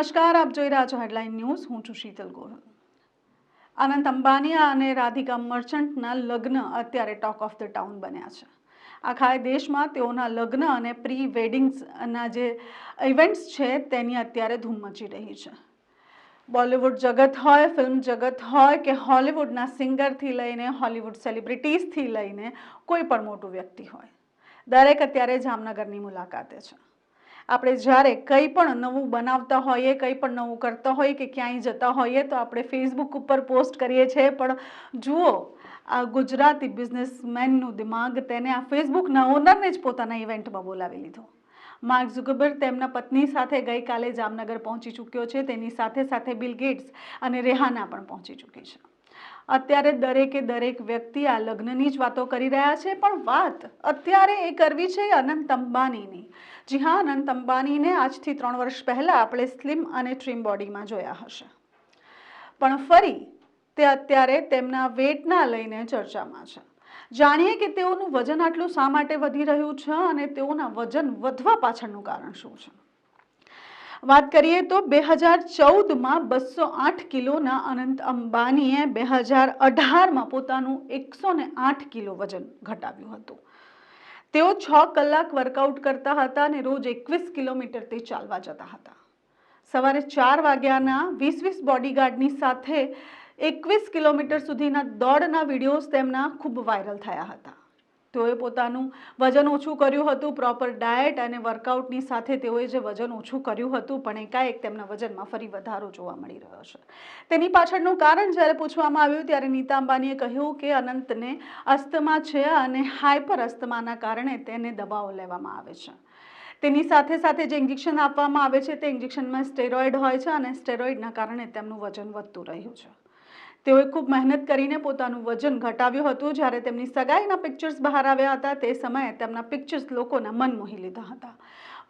નમસ્કાર, આપ જોઈ રહ્યા છો હેડલાઇન ન્યૂઝ. હું છું શીતલ ગોહિલ. અનંત અંબાનિયા અને રાધિકા મર્ચન્ટના લગ્ન અત્યારે ટોક ઓફ ધ ટાઉન બન્યા છે. આખા દેશમાં તેઓના લગ્ન અને પ્રી વેડિંગ્સના જે ઇવેન્ટ્સ છે તેની અત્યારે ધૂમ મચી રહી છે. બોલિવૂડ જગત હોય ફિલ્મ જગત હોય કે હોલિવૂડના સિંગરથી લઈને હોલિવૂડ સેલિબ્રિટીઝથી લઈને કોઈ પણ મોટું વ્યક્તિ હોય, દરેક અત્યારે જામનગરની મુલાકાતે છે. આપણે જ્યારે કંઈ પણ નવું બનાવતા હોઈએ, કંઈ પણ નવું કરતા હોઈએ કે ક્યાંય જતા હોઈએ તો આપણે ફેસબુક ઉપર પોસ્ટ કરીએ છીએ. પણ જુઓ, આ ગુજરાતી બિઝનેસમેનનું દિમાગ તેને આ ફેસબુકના ઓનરને જ પોતાના ઇવેન્ટમાં બોલાવી લીધો. માર્ક ઝુકરબર્ગ તેમના પત્ની સાથે ગઈકાલે જામનગર પહોંચી ચૂક્યો છે. તેની સાથે સાથે બિલ ગેટ્સ અને રેહાના પણ પહોંચી ચૂકી છે. અત્યારે દરેકે દરેક વ્યક્તિ આ લગ્નની જ વાતો કરી રહ્યા છે, પણ વાત અત્યારે એ કરવી છે અનંત અંબાનીની. જી હા, અનંત અંબાનીને આજથી ત્રણ વર્ષ પહેલાં આપણે સ્લિમ અને ટ્રીમ બોડીમાં જોયા હશે. પણ ફરી તે અત્યારે તેમના વેટના લઈને ચર્ચામાં છે. જાણીએ કે તેઓનું વજન આટલું શા માટે વધી રહ્યું છે અને તેઓના વજન વધવા પાછળનું કારણ શું છે? વાત કરીએ તો બે હજાર ચૌદમાં બસો આઠ કિલોના અનંત અંબાનીએ બે હજાર અઢારમાં પોતાનું એકસો ને આઠ કિલો વજન ઘટાડ્યું હતું. તેઓ છ કલાક વર્કઆઉટ કરતા હતા અને રોજ એકવીસ કિલોમીટર તે ચાલવા જતા હતા. સવારે ચાર વાગ્યાના વીસ વીસ બોડીગાર્ડની સાથે એકવીસ કિલોમીટર સુધીના દોડના વિડીયોઝ તેમના ખૂબ વાયરલ થયા હતા. તેઓએ પોતાનું વજન ઓછું કર્યું હતું પ્રોપર ડાયટ અને વર્કઆઉટની સાથે તેઓએ જે વજન ઓછું કર્યું હતું, પણ એકાએક તેમના વજનમાં ફરી વધારો જોવા મળી રહ્યો છે. તેની પાછળનું કારણ જ્યારે પૂછવામાં આવ્યું, ત્યારે નીતા અંબાણીએ કહ્યું કે અનંતને અસ્થમા છે અને હાઈપર અસ્થમાના કારણે તેને દવાઓ લેવામાં આવે છે. તેની સાથે સાથે જે ઇન્જેક્શન આપવામાં આવે છે, તે ઇન્જેક્શનમાં સ્ટેરોઇડ હોય છે અને સ્ટેરોઇડના કારણે તેમનું વજન વધતું રહ્યું છે. તેઓએ ખૂબ મહેનત કરીને પોતાનું વજન ઘટાવ્યું હતું. જ્યારે તેમની સગાઈના પિક્ચર્સ બહાર આવ્યા હતા, તે સમયે તેમના પિક્ચર્સ લોકોના મન મોહી લીધા હતા.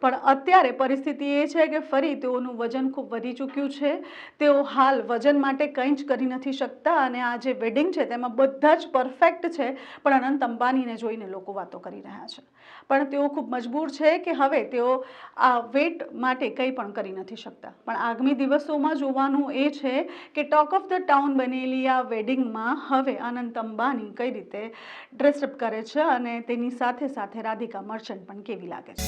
પણ અત્યારે પરિસ્થિતિ એ છે કે ફરી તેઓનું વજન ખૂબ વધી ચૂક્યું છે. તેઓ હાલ વજન માટે કંઈ જ કરી નથી શકતા અને આ જે વેડિંગ છે, તેમાં બધા જ પરફેક્ટ છે, પણ અનંત અંબાનીને જોઈને લોકો વાતો કરી રહ્યા છે. પણ તેઓ ખૂબ મજબૂર છે કે હવે તેઓ આ વેટ માટે કંઈ પણ કરી નથી શકતા. પણ આગામી દિવસોમાં જોવાનું એ છે કે ટોક ઓફ ધ ટાઉન બનેલી વેડિંગમાં હવે અનંત અંબાની કઈ રીતે ડ્રેસઅપ કરે છે અને તેની સાથે સાથે રાધિકા મર્ચન્ટ પણ કેવી લાગે છે?